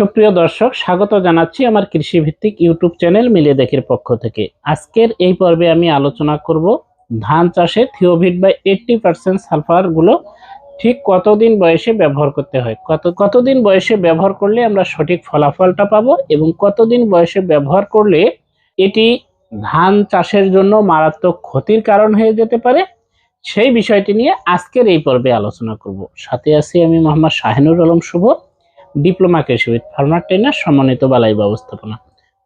সুপ্রিয় দর্শক, স্বাগত জানাচ্ছি আমার কৃষি ভিত্তিক ইউটিউব চ্যানেল মিলে দেখের পক্ষ থেকে। আজকের এই পর্বে আমি আলোচনা করব ধান চাষে থিওভিট বা এইটটি পার্সেন্ট সালফারগুলো ঠিক কতদিন বয়সে ব্যবহার করতে হয়? কত, কতদিন বয়সে ব্যবহার করলে আমরা সঠিক ফলাফলটা পাবো এবং কতদিন বয়সে ব্যবহার করলে এটি ধান চাষের জন্য মারাত্মক ক্ষতির কারণ হয়ে যেতে পারে? সেই বিষয়টি নিয়ে আজকের এই পর্বে আলোচনা করব। সাথে আছি আমি মোহাম্মদ শাহিনুর আলম শুভ। ডিপ্লোমা কৃষিবিদ ফার্মার ট্রেনার সম্মানিত বালাই ব্যবস্থাপনা।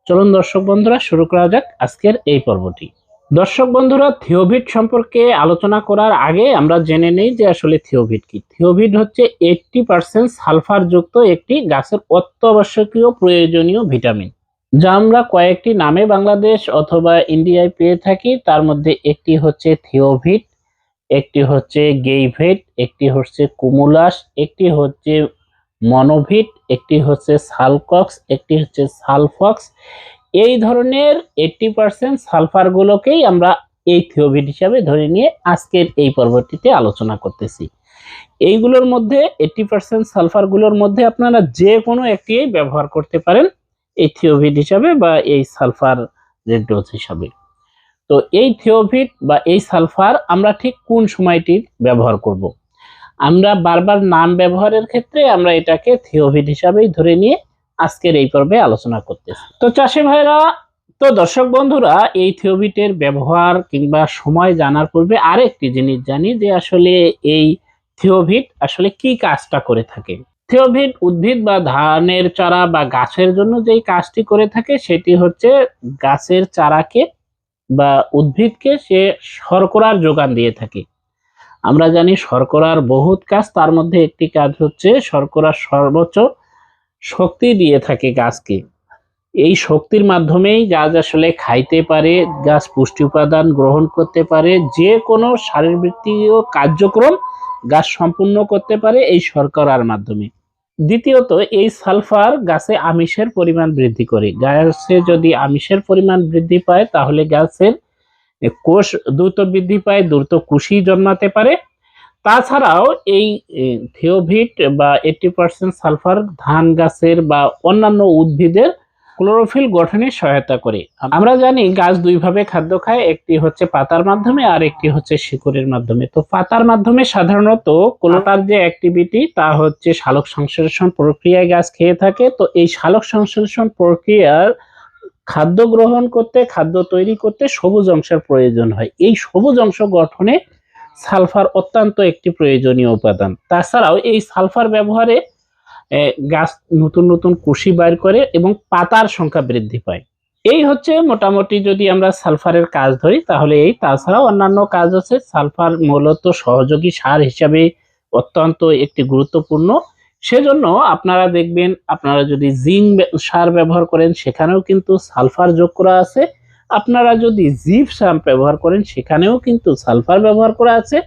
চলুন দর্শক বন্ধুরা, শুরু করা যাক আজকের এই পর্বটি। দর্শক বন্ধুরা, থিওভিট সম্পর্কে আলোচনা করার আগে আমরা জেনে নেই যে আসলে থিওভিট কি। থিওভিট হচ্ছে এইটটি পার্সেন্ট সালফার যুক্ত একটি গাছের অত্যাবশ্যকীয় প্রয়োজনীয় ভিটামিন, যা আমরা কয়েকটি নামে বাংলাদেশ অথবা ইন্ডিয়ায় পেয়ে থাকি। তার মধ্যে একটি হচ্ছে থিওভিট, একটি হচ্ছে গেইভেট, একটি হচ্ছে কুমুলাস, একটি হচ্ছে মনোভিট, একটি হচ্ছে সালকক্স, একটি হচ্ছে সালফক্স। এই ধরনের এইটটি পার্সেন্ট সালফারগুলোকেই আমরা এই থিওভিট হিসাবে ধরে নিয়ে আজকের এই পর্বটিতে আলোচনা করতেছি। এইগুলোর মধ্যে এইটটি পার্সেন্ট সালফারগুলোর মধ্যে আপনারা যে কোনো একটি ব্যবহার করতে পারেন এই থিওভিট হিসাবে বা এই সালফার ডোজ হিসাবে। তো এই থিওভিট বা এই সালফার আমরা ঠিক কোন সময়টি ব্যবহার করব। আমরা বারবার নাম ব্যবহারের ক্ষেত্রে আমরা এটাকে থিওভিট হিসাবেই ধরে নিয়ে আজকের এই পর্বে আলোচনা করতেছি। তো চাষি ভাইরা, তো দর্শক বন্ধুরা, এই থিওভিটের ব্যবহার কিংবা সময় জানার পূর্বে আরেকটি জিনিস জানি যে আসলে এই থিওভিট আসলে কি কাজটা করে থাকে। থিওভিট উদ্ভিদ বা ধানের চারা বা গাছের জন্য যেই কাজটি করে থাকে, সেটি হচ্ছে গাছের চারাকে বা উদ্ভিদকে সে শর্করার যোগান দিয়ে থাকে। আমরা জানি শর্করার বহুত কাজ, তার মধ্যে একটি কাজ হচ্ছে শর্করার সর্বোচ্চ শক্তি দিয়ে থাকে গাছকে। এই শক্তির মাধ্যমেই গাছ আসলে খাইতে পারে, গাছ পুষ্টি উপাদান গ্রহণ করতে পারে, যে কোনো শারীরবৃত্তীয় কার্যক্রম গাছ সম্পূর্ণ করতে পারে এই শর্করার মাধ্যমে। দ্বিতীয়ত, এই সালফার গাছে আমিষের পরিমাণ বৃদ্ধি করে। গাছে যদি আমিষের পরিমাণ বৃদ্ধি পায়, তাহলে গাছের কোষ দ্রুত বৃদ্ধি পায়, দ্রুত কুশি জন্মাতে পারে। তাছাড়াও এই থিওভিট বা এইটি পার্সেন্ট সালফার ধান গাছের বা অন্যান্য উদ্ভিদের ক্লোরোফিল গঠনে সহায়তা করে। আমরা জানি গাছ দুইভাবে খাদ্য খায়, একটি হচ্ছে পাতার মাধ্যমে আর একটি হচ্ছে শিকড়ের মাধ্যমে। তো পাতার মাধ্যমে সাধারণত কোলোটার যে অ্যাক্টিভিটি, তা হচ্ছে সালোক সংশ্লেষণ প্রক্রিয়ায় গাছ খেয়ে থাকে। তো এই সালোক সংশ্লেষণ প্রক্রিয়ার খাদ্য গ্রহণ করতে, খাদ্য তৈরি করতে সবুজ অংশের প্রয়োজন হয়। এই সবুজ অংশ গঠনে সালফার অত্যন্ত একটি প্রয়োজনীয় উপাদান। তাছাড়াও এই সালফার ব্যবহারে গাছ নতুন নতুন কুশি বাইর করে এবং পাতার সংখ্যা বৃদ্ধি পায়। এই হচ্ছে মোটামুটি যদি আমরা সালফারের কাজ ধরি, তাহলে এই তাছাড়াও অন্যান্য কাজ আছে। সালফার মূলত সহযোগী সার হিসাবে অত্যন্ত একটি গুরুত্বপূর্ণ সেজন্য আপনারা দেখবেন, আপনারা যদি জিঙ্ক সার ব্যবহার করেন, সেখানেও কিন্তু সালফার যোগ করা আছে। আপনারা যদি জিপ সার ব্যবহার করেন, সেখানেও কিন্তু সালফার ব্যবহার করা আছে।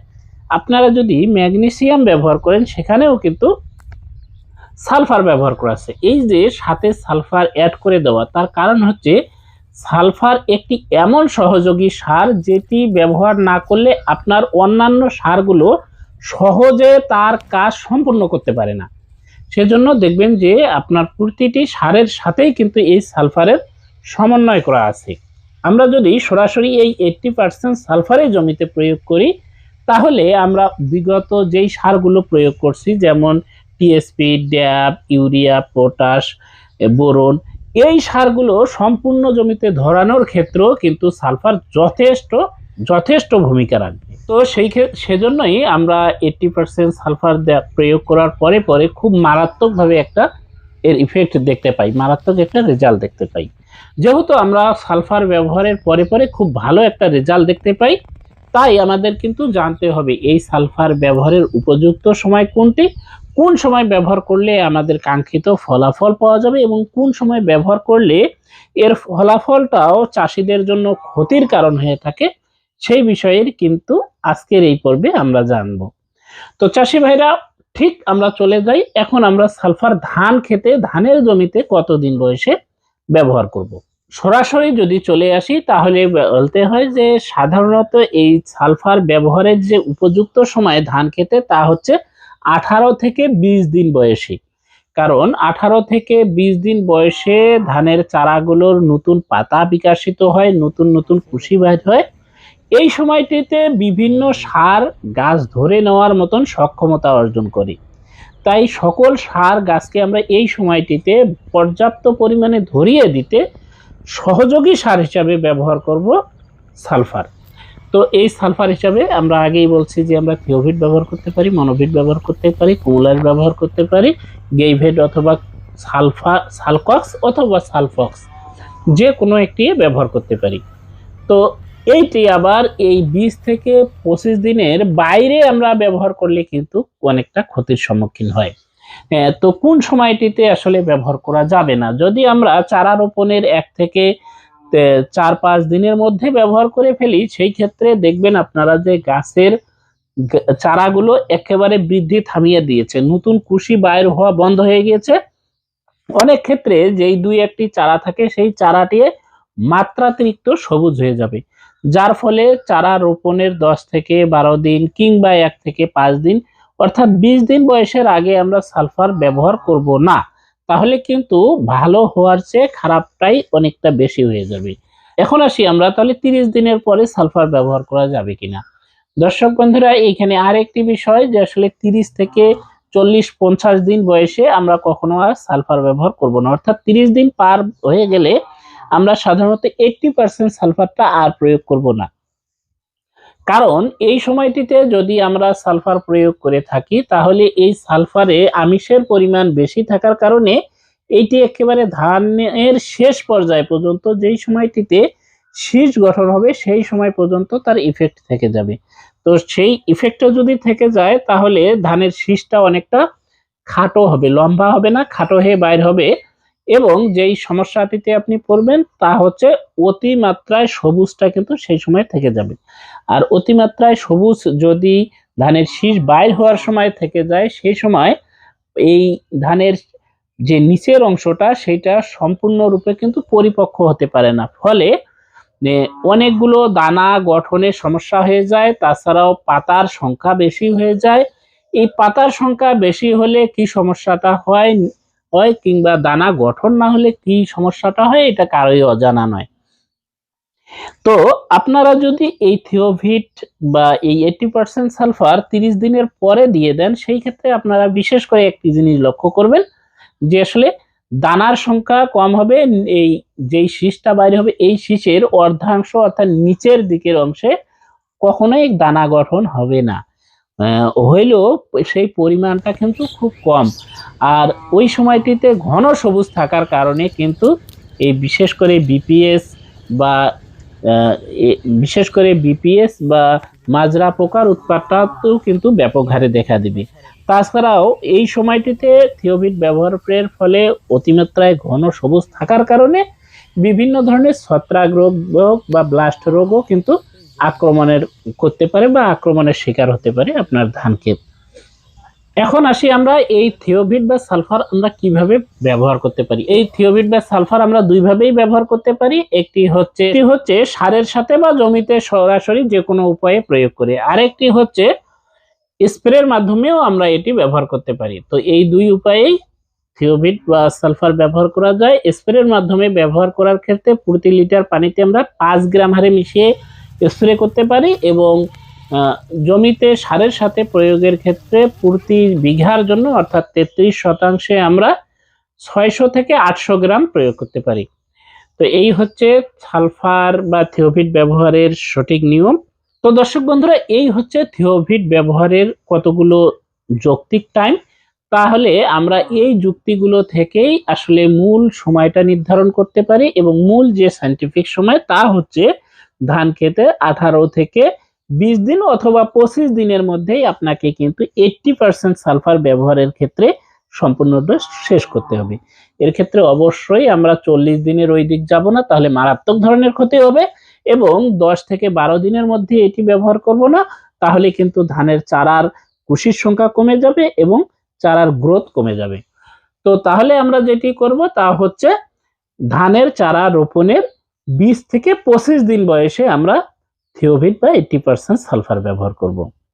আপনারা যদি ম্যাগনেসিয়াম ব্যবহার করেন, সেখানেও কিন্তু সালফার ব্যবহার করা আছে। এই যে সাথে সালফার অ্যাড করে দেওয়া, তার কারণ হচ্ছে সালফার একটি এমন সহযোগী সার যেটি ব্যবহার না করলে আপনার অন্যান্য সারগুলো সহজে তার কাজ সম্পূর্ণ করতে পারে না। সেজন্য দেখবেন যে আপনার প্রতিটি সারের সাথেই কিন্তু এই সালফারের সমন্বয় করা আছে। আমরা যদি সরাসরি এই এইটটি পার্সেন্ট সালফারের জমিতে প্রয়োগ করি, তাহলে আমরা বিগত যেই সারগুলো প্রয়োগ করছি, যেমন TSP DAP urea potash boron এই সারগুলো সম্পূর্ণ জমিতে ধরানোর ক্ষেত্রেও কিন্তু সালফার যথেষ্ট যথেষ্ট ভূমিকা রাখবে। তো সেই সেজন্যই আমরা এইটটি পার্সেন্ট সালফার প্রয়োগ করার পরে পরে খুব মারাত্মকভাবে একটা এর ইফেক্ট দেখতে পাই, মারাত্মক একটা রেজাল্ট দেখতে পাই। যেহেতু আমরা সালফার ব্যবহারের পরে পরে খুব ভালো একটা রেজাল্ট দেখতে পাই, তাই আমাদের কিন্তু জানতে হবে এই সালফার ব্যবহারের উপযুক্ত সময় কোনটি, কোন সময় ব্যবহার করলে আমাদের কাঙ্ক্ষিত ফলাফল পাওয়া যাবে এবং কোন সময় ব্যবহার করলে এর ফলাফলটাও চাষিদের জন্য ক্ষতির কারণ হয়ে থাকে সেই বিষয়ের কিন্তু আজকের এই পর্বে আমরা জানব। তো চাষি ভাইরা, ঠিক আমরা চলে যাই। এখন আমরা সালফার ধান খেতে, ধানের জমিতে কতদিন বয়সে ব্যবহার করব। সরাসরি যদি চলে আসি, তাহলে বলতে হয় যে সাধারণত এই সালফার ব্যবহারের যে উপযুক্ত সময় ধান খেতে, তা হচ্ছে আঠারো থেকে বিশ দিন বয়সী। কারণ আঠারো থেকে বিশ দিন বয়সে ধানের চারাগুলোর নতুন পাতা বিকাশিত হয়, নতুন নতুন কুশি বাইর হয়। এই সময়টিতে বিভিন্ন সার গাছ ধরে নেওয়ার মতন সক্ষমতা অর্জন করি। তাই সকল সার গাছকে আমরা এই সময়টিতে পর্যাপ্ত পরিমাণে ধরিয়ে দিতে সহযোগী সার হিসাবে ব্যবহার করব সালফার। তো এই সালফার হিসাবে আমরা আগেই বলছি যে আমরা থিওভিট ব্যবহার করতে পারি মনোভিট ব্যবহার করতে পারি, কুমুলার ব্যবহার করতে পারি, গেইভেট অথবা সালফা, সালকক্স অথবা সালফক্স যে কোনো একটি ব্যবহার করতে পারি। তো এইটি আবার এই বিশ থেকে পঁচিশ দিনের বাইরে আমরা ব্যবহার করলে কিন্তু অনেকটা ক্ষতির সম্মুখীন হয়। তো কোন সময়টিতে আসলে ব্যবহার করা যাবে না? যদি আমরা চারা রোপণের এক থেকে চার পাঁচ দিনের মধ্যে ব্যবহার করে ফেলি, সেই ক্ষেত্রে দেখবেন আপনারা যে গাছের চারাগুলো একেবারে বৃদ্ধি থামিয়ে দিয়েছে। নতুন কুশি বাইর হওয়া বন্ধ হয়ে গিয়েছে। অনেক ক্ষেত্রে যেই দুই একটি চারা থাকে, সেই চারাটি মাত্রাতিরিক্ত সবুজ হয়ে যাবে। যার ফলে চারা রোপণের দশ থেকে বারো দিন কিংবা এক থেকে পাঁচ দিন, অর্থাৎ বিশ দিন বয়সের আগে আমরা সালফার ব্যবহার করব না, তাহলে কিন্তু ভালো হওয়ার চেয়ে খারাপটাই অনেকটা বেশি হয়ে যাবে। এখন আসি আমরা, তাহলে তিরিশ দিনের পরে সালফার ব্যবহার করা যাবে কিনা? দর্শক বন্ধুরা এইখানে আরেকটি বিষয় যে আসলে তিরিশ থেকে চল্লিশ, পঞ্চাশ দিন বয়সে আমরা কখনো আর সালফার ব্যবহার করব না। অর্থাৎ তিরিশ দিন পার হয়ে গেলে আমরা সাধারণত এইটটি পার্সেন্ট সালফারটা আর প্রয়োগ করব না। কারণ এই সময়টিতে যদি আমরা সালফার প্রয়োগ করে থাকি, তাহলে এই সালফারে আমিষের পরিমাণ বেশি থাকার কারণে এইটি একেবারে ধানের শেষ পর্যায় পর্যন্ত যেই সময়টিতে শীষ গঠন হবে, সেই সময় পর্যন্ত তার ইফেক্ট থেকে যাবে। তো সেই ইফেক্টটা যদি থেকে যায়, তাহলে ধানের শীষটা অনেকটা খাটো হবে, লম্বা হবে না, খাটো হয়ে বাইর হবে। এবং যেই সমস্যাটিতে আপনি পড়বেন তা হচ্ছে অতিমাত্রায় সবুজটা কিন্তু সেই সময় থেকে যাবে। আর অতিমাত্রায় সবুজ যদি ধানের শীষ বাইর হওয়ার সময় থেকে যায়, সেই সময় এই ধানের যে নিচের অংশটা সেটা সম্পূর্ণরূপে কিন্তু পরিপক্ক হতে পারে না। ফলে অনেকগুলো দানা গঠনের সমস্যা হয়ে যায়, তাছাড়াও পাতার সংখ্যা বেশি হয়ে যায়। এই পাতার সংখ্যা বেশি হলে কি সমস্যাটা হয়? হয় কিংবা দানা গঠন না হলে কি সমস্যাটা হয়, এটা কারোই অজানা নয়। তো আপনারা যদি এই থিওভিট বা এই এইটি পার্সেন্ট সালফার তিরিশ দিনের পরে দিয়ে দেন, সেই ক্ষেত্রে আপনারা বিশেষ করে একটি জিনিস লক্ষ্য করবেন যে আসলে দানার সংখ্যা কম হবে, এই যেই শীষটা বাইরে হবে, এই শীষের অর্ধাংশ অর্থাৎ নিচের দিকের অংশে কখনোই দানা গঠন হবে না। হইলেও সেই পরিমাণটা কিন্তু খুব কম। আর ওই সময়টিতে ঘন সবুজ থাকার কারণে কিন্তু এই বিশেষ করে বিপিএস বা বিশেষ করে বিপিএস বা মাজরা পোকার উৎপাতটাও কিন্তু ব্যাপক হারে দেখা দিবে। তাছাড়াও এই সময়টিতে থিওভিট ব্যবহারের ফলে অতিমাত্রায় ঘন সবুজ থাকার কারণে বিভিন্ন ধরনের ছত্রাক রোগ বা ব্লাস্ট রোগও কিন্তু আক্রমণের করতে পারে বা আক্রমণের শিকার হতে পারে আপনার ধানকে। এখন আসি আমরা এই থিওভিট বা সালফার আমরা কীভাবে ব্যবহার করতে পারি? এই থিওভিট বা সালফার আমরা দুইভাবেই ব্যবহার করতে পারি। একটি হচ্ছে হচ্ছে সারের সাথে বা জমিতে সরাসরি যে কোনো উপায়ে প্রয়োগ করে। আরেকটি হচ্ছে স্প্রের মাধ্যমেও আমরা এটি ব্যবহার করতে পারি। তো এই দুই উপায়েই থিওভিট বা সালফার ব্যবহার করা যায়। স্প্রের মাধ্যমে ব্যবহার করার ক্ষেত্রে প্রতি লিটার পানিতে আমরা পাঁচ গ্রাম হারে মিশিয়ে স্প্রে করতে পারি এবং জমিতে সারের সাথে প্রয়োগের ক্ষেত্রে প্রতি বিঘার জন্য অর্থাৎ তেত্রিশ শতাংশে আমরা ছয়শো থেকে আটশো গ্রাম প্রয়োগ করতে পারি। তো এই হচ্ছে সালফার বা থিওভিট ব্যবহারের সঠিক নিয়ম। তো দর্শক বন্ধুরা, এই হচ্ছে থিওভিট ব্যবহারের কতগুলো যৌক্তিক টাইম। তাহলে আমরা এই যুক্তিগুলো থেকেই আসলে মূল সময়টা নির্ধারণ করতে পারি এবং মূল যে সাইন্টিফিক সময় তা হচ্ছে ধান খেতে আঠারো থেকে বিশ দিন অথবা পঁচিশ দিনের মধ্যেই আপনাকে কিন্তু এইটটি পার্সেন্ট সালফার ব্যবহারের ক্ষেত্রে সম্পূর্ণটা শেষ করতে হবে। এর ক্ষেত্রে অবশ্যই আমরা চল্লিশ দিনের ওই দিক যাব না, তাহলে মারাত্মক ধরনের ক্ষতি হবে এবং দশ থেকে বারো দিনের মধ্যে এটি ব্যবহার করব না, তাহলে কিন্তু ধানের চারার কুশির সংখ্যা কমে যাবে এবং চারার গ্রোথ কমে যাবে। তো তাহলে আমরা যেটি করব তা হচ্ছে ধানের চারা রোপণের বিশ থেকে পঁচিশ দিন বয়সে আমরা থিওভিট বা এইটটি পার্সেন্ট সালফার ব্যবহার করব।